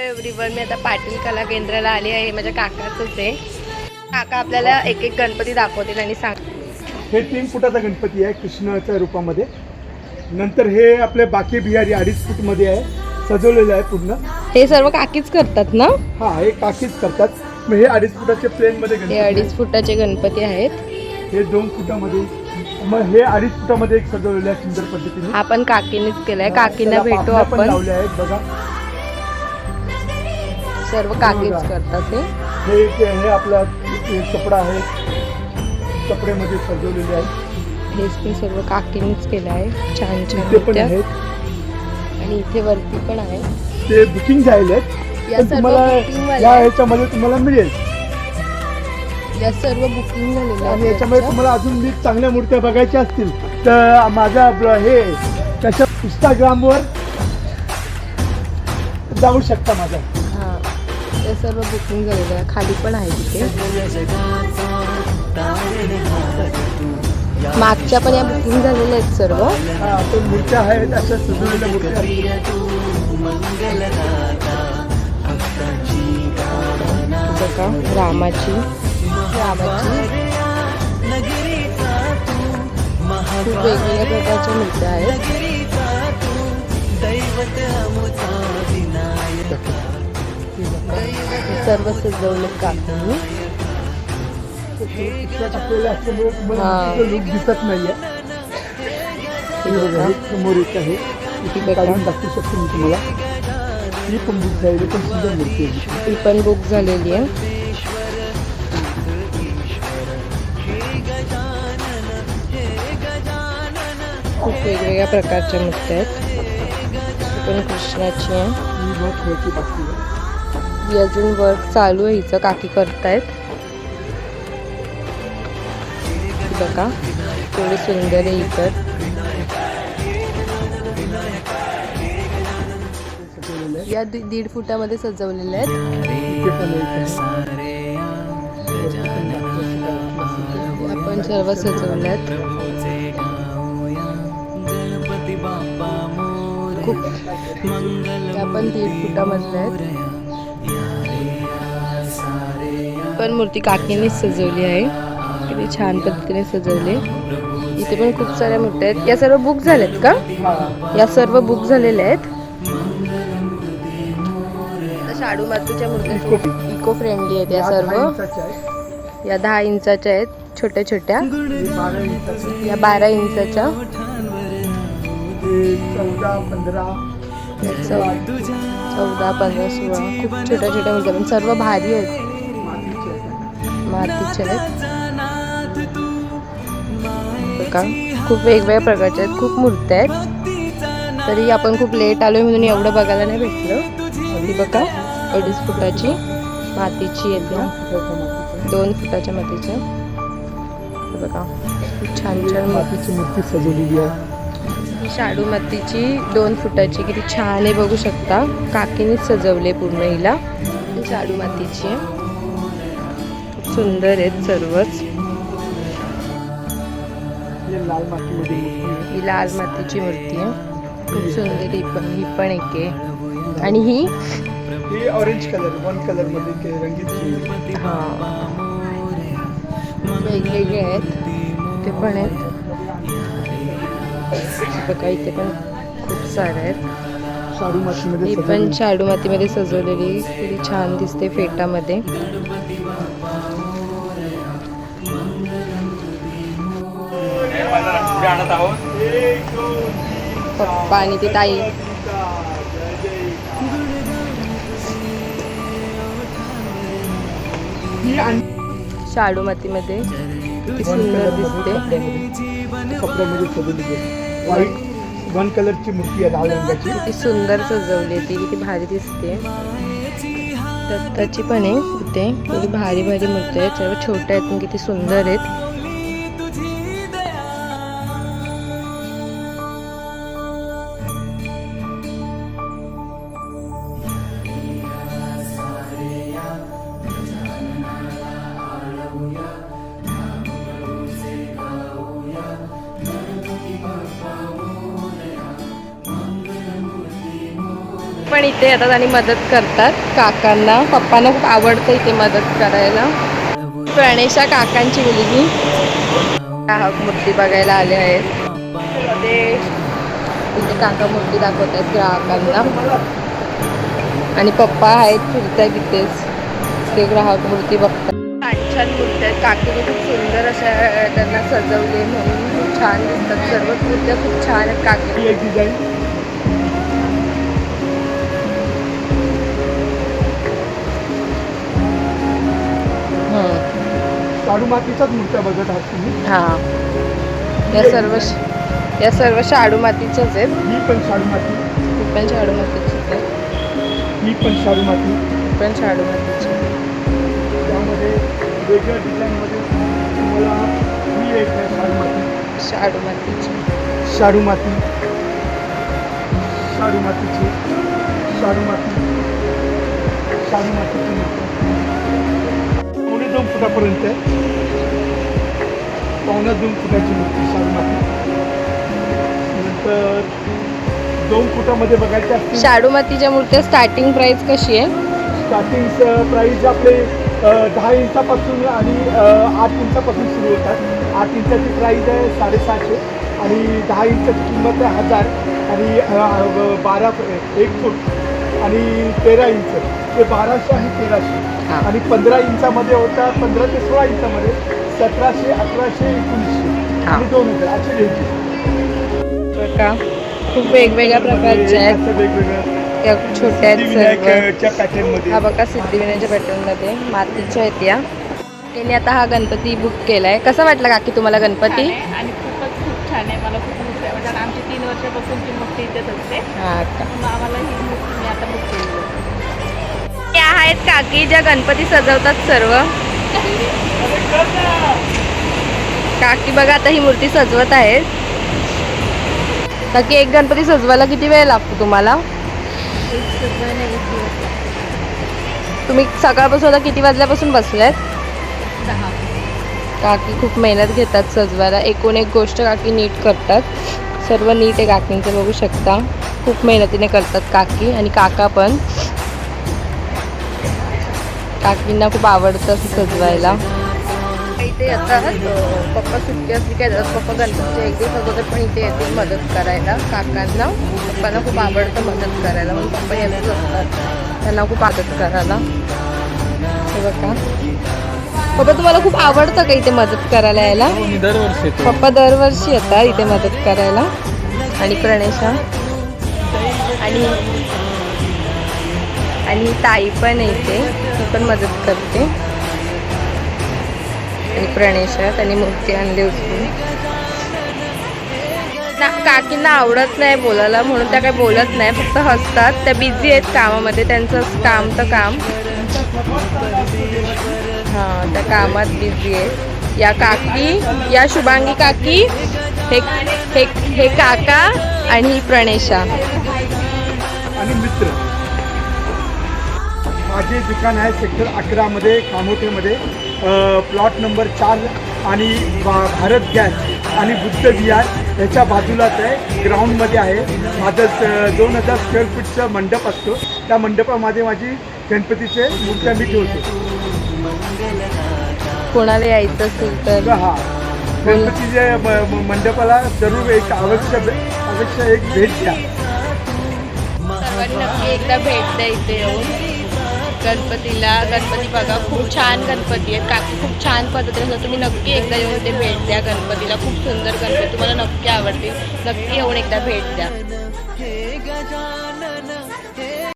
Everyone मी आता पाटील कला केंद्राला आली आहे माझ्या काकाचंच आहे. काका आपल्याला एक एक गणपती दाखवतील आणि सांग हे तीन फुटाचा गणपती आहे कृष्णाच्या रूपामध्ये. नंतर हे आपले बाकी बिहारी अडीच फूटमध्ये आहे सजवलेलं आहे पूर्ण. हे सर्व काकीच करतात ना? हा हे काकीच करतात. मग हे अडीच फुटाचे प्लेनमध्ये हे गणपती अडीच फुटाचे गणपती आहेत. आहे. हे दोन फुटामध्ये मग हे अडीच फुटामध्ये एक सजवलेलं आहे सुंदर पद्धतीने. आपण काकीनेच केलाय. काकींना त्याला भेटू पापण्या पण आपण. लावले आहेत बघा. सर्व काकीच करतात हे ते हे आपला कपडा आहे. कपड्यामध्ये सजवलेले आहे हेच पण सर्व काकीनेच केलं आहे. छान छान पण. आहेत. आणि इथे वरती पण आहे. ते बुकिंग झालेले आहेत. या पण सर्व तुम्हाला booking वाले या आहेत. ह्याच्यामध्ये तुम्हाला मिळेल. या सर्व बुकिंग झालेल्या आणि याच्यामध्ये याच्या. तुम्हाला अजून मी चांगल्या मूर्त्या बघायच्या असतील. तर माझा ब- हे त्याच्या इंस्टाग्रामवर जाऊ शकता माझा ते सर्व बुकिंग झालेलं आहे. खाली पण आहे तिथे. मागच्या पण या बुकिंग झालेल्या आहेत सर्व. मूर्त्या आहेत अशा. बघा रामाची. रामाची. खूप वेगवेगळ्या प्रकारच्या मूर्त्या आहेत. सर्व सजवले काकूंनी दिसत नाहीये. समोर एक आहे. इथे. काढून दाखवू शकतो मी तुम्हाला. ही पण बुक झालेली पण सुंदर मूर्ती आहे. ती पण बुक झालेली आहे. खूप वेगवेगळ्या प्रकारच्या मूर्त्या आहेत. पण कृष्णाची आहे. बाकी अजून वर्क चालू आहे हिचं काकी करतायत. बघा थोडी सुंदर आहे ही या दीड फुटामध्ये सजवलेल्या आहेत. पण आपण सर्व सजवल्यात खूप. आपण पण दीड फुटामधल्या आहेत. पण मूर्ती काकीनेच सजवली आहे. किती छान पद्धतीने सजवले. इथे पण खूप साऱ्या मूर्त्या आहेत. या सर्व बुक झाल्यात का. या सर्व बुक झालेल्या आहेत. शाडू मातीच्या मूर्त्या इको फ्रेंडली आहेत या सर्व. या दहा इंचाच्या आहेत छोट्या छोट्या. या बारा इंचाच्या. चौदा पंधरा. सोळा. खूप छोट्या छोट्या मूर्त्या पण सर्व भारी आहेत. आहेत. आहेत बघा खूप वेगवेगळ्या प्रकारच्या आहेत खूप मूर्त्या आहेत. तरी आपण खूप लेट आलोय म्हणून एवढं बघायला नाही भेटलं. ही बघा अडीच फुटाची मातीची त्याच्या मातीचे. दोन फुटाच्या मातीच्या बघा खूप छान छान मातीची मूर्ती सजवलेली आहे. शाडू मातीची दोन फुटाची किती छान आहे बघू शकता. काकीनेच सजवले पूर्ण हिला. शाडू मातीची आहे. सुंदर आहेत सर्वच. हे लाल. ही मातीची मूर्ती आहे. खूप सुंदर ही पण ही पण एक आहे. आणि ही? ही ऑरेंज कलर वन कलरमध्ये रंगीत हा. वेगवेगळे आहेत. ते पण आहेत. बघा इथे पण खूप सारे आहेत. शाडू मातीमध्ये ही पण. शाडू मातीमध्ये सजवलेली. किती छान दिसते फेटामध्ये. पप्पा आणि ती ताई. शाडू मातीमध्ये सुंदर दिसते. व्हाईट वन कलरची मूर्ती आहे लाल रंगाची. किती सुंदर सजवली ती किती भारी दिसते. दत्ताची पण आहे इथे. किती भारी भारी मूर्ती आहेत. सर्व छोट्या आहेत पण किती सुंदर आहेत. पण इथे येतात आणि मदत करतात काकांना. पप्पांना खूप आवडतं इथे मदत करायला. प्रणेशा काकांची मुलगी. ग्राहक मूर्ती बघायला आले आहेत. ते इथे काका मूर्ती दाखवत आहेत ग्राहकांना. आणि पप्पा आहेत फिरताय तिथेच ते ग्राहक मूर्ती बघतात. छान छान मूर्ती आहेत. काकीने खूप सुंदर अशा त्यांना सजवले म्हणून. खूप छान दिसतात. सर्व मूर्त्या खूप छान आहेत काकी शाडू मातीच्याच मूर्त्या बघत आहात तुम्ही. हां. या सर्व या सर्व शाडू मातीच्याच आहेत. ही पण शाडू माती. ही पण शाडू मातीचीच आहे ही पण शाडू माती. ही पण शाडू मातीची त्यामध्ये वेगळ्या डिझाईनमध्ये तुम्हाला ही एक आहे शाडू माती. शाडू मातीची शाडू माती. शाडू मातीची. शाडू माती. शाडू मातीची मूर्ती. दोन फुटापर्यंत आहे? पावणे दोन फुटाची मूर्ती शाडू माती. नंतर दोन फुटामध्ये बघायचे असतील शाडू मातीच्या मूर्त्या स्टार्टिंग प्राइस कशी आहे? स्टार्टिंग प्राईज आपले अ, दहा इंचापासून आणि अ, आठ इंचापासून सुरू होतात. आठ इंचाची प्राईज आहे साडेसहाशे आणि दहा इंचाची किंमत आहे हजार आणि अ, अ, बारा एक फूट आणि तेरा इंच. ते बाराशे आणि तेराशे. हां. आणि पंधरा इंचामध्ये होता पंधरा ते सोळा इंचामध्ये. सतराशे अकराशे एकोणीसशे. हां. दोन हजार असे रेंज का खूप वेगवेगळ्या प्रकारच्या आहेत. असं वेगवेगळं. या छोट्या आहेत सर्व हा बघा सिद्धिविनायकच्या पॅटर्नमध्ये. मातीच्या आहेत या. त्यांनी आता हा गणपती बुक केलाय. कसा वाटला काकी तुम्हाला गणपती? आहे आणि खूपच खूप छान आहे. मला खूप मूर्ती आवडतात आणि आमची तीन वर्षापासून ती मूर्ती इथेच असते. हा आम्हाला ही मूर्ती मी आता बुक केली आहे. या आहेत काकी ज्या गणपती सजवतात सर्व. काकी बघा आता ही मूर्ती सजवत आहेत. काकी एक गणपती सजवायला किती वेळ लागतो तुम्हाला? तुम्ही सकाळपासून आता किती वाजल्यापासून बसलेत? काकी खूप मेहनत घेतात सजवायला. एकूण एक गोष्ट काकी नीट करतात. सर्व नीट आहे काकींचं बघू शकता. खूप मेहनतीने करतात काकी आणि काका पण. काकींना खूप आवडतं असं सजवायला. इथे येतात पप्पा सुट्टी असली काय येतात पप्पा गणपतीच्या एक दिवस अगोदर पण इथे येतील मदत करायला. काकांना पप्पांना खूप आवडतं मदत करायला. म्हणून पप्पा येतच असतात त्यांना खूप मदत करायला. हे बघा. पप्पा तुम्हाला खूप आवडतं का इथे मदत करायला यायला? दरवर्षी येतो. पप्पा दरवर्षी येतात इथे मदत करायला. आणि प्रणेशा आणि आणि ताई पण आहे ती पण मदत करते. आणि प्रणेशा त्यांनी मूर्ती आणली होती ना काकींना आवडत नाही बोलायला म्हणून त्या काही बोलत नाही फक्त हसतात. त्या बिझी आहेत कामामध्ये त्यांचं काम तर काम. हां त्या कामात बिझी आहे या काकी या शुभांगी काकी हे हे हे काका आणि प्रणेशा. आणि मित्र. माझे दुकान आहे सेक्टर अकरामध्ये कामोठेमध्ये प्लॉट नंबर चार आणि भारत गॅस आणि बुद्ध विहार ह्याच्या बाजूलाच आहे. ग्राउंडमध्ये आहे. माझं दोन हजार स्क्वेअर फूटचा मंडप असतो. त्या मंडपामध्ये माझी गणपतीचे मूर्त्या मी ठेवतो. कोणाला यायचं असेल तर. हा. गणपतीच्या मंडपाला जरूर एक आवश्यक आवश्यक एक भेट द्या. नक्की एकदा भेट द्या इथे येऊन. गणपतीला गणपती बघा खूप छान गणपती आहेत. काकी खूप छान पद्धतीने असतात. तुम्ही नक्की एकदा येऊन ते भेट द्या गणपतीला. खूप सुंदर गणपती तुम्हाला नक्की आवडतील. नक्की येऊन एकदा भेट द्या.